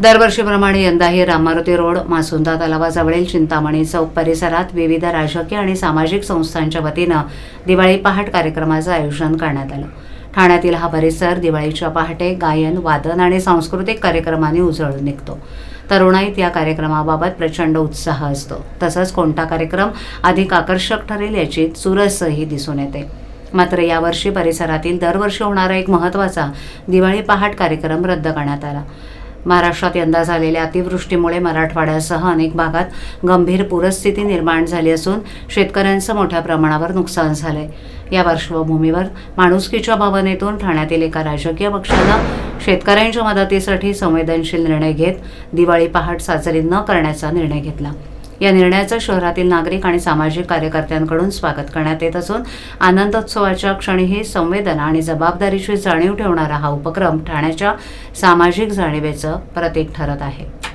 दरवर्षीप्रमाणे यंदाही रामारुती रोड मासुंदा तलावाजवळील चिंतामणी चौक परिसरात विविध राजकीय आणि सामाजिक संस्थांच्या वतीनं दिवाळी पहाट कार्यक्रमाचं आयोजन करण्यात आलं. ठाण्यातील हा परिसर दिवाळीच्या पहाटे गायन वादन आणि सांस्कृतिक कार्यक्रमांनी उजळून निघतो. तरुणाईत या कार्यक्रमाबाबत प्रचंड उत्साह असतो. तसंच कोणता कार्यक्रम अधिक आकर्षक ठरेल याची चुरसही दिसून येते. मात्र यावर्षी परिसरातील दरवर्षी होणारा एक महत्त्वाचा दिवाळी पहाट कार्यक्रम रद्द करण्यात आला. महाराष्ट्रात यंदा झालेल्या अतिवृष्टीमुळे मराठवाड्यासह अनेक भागात गंभीर पूरस्थिती निर्माण झाली असून शेतकऱ्यांचं मोठ्या प्रमाणावर नुकसान झालंय. या पार्श्वभूमीवर माणुसकीच्या भावनेतून ठाण्यातील एका राजकीय पक्षानं शेतकऱ्यांच्या मदतीसाठी संवेदनशील निर्णय घेत दिवाळी पहाट साजरी न करण्याचा निर्णय घेतला. या निर्णयाचं शहरातील नागरिक आणि सामाजिक कार्यकर्त्यांकडून स्वागत करण्यात येत असून आनंदोत्सवाच्या क्षणीही संवेदना आणि जबाबदारीची जाणीव ठेवणारा हा उपक्रम ठाण्याच्या सामाजिक जाणीवेचं प्रतीक ठरत आहे.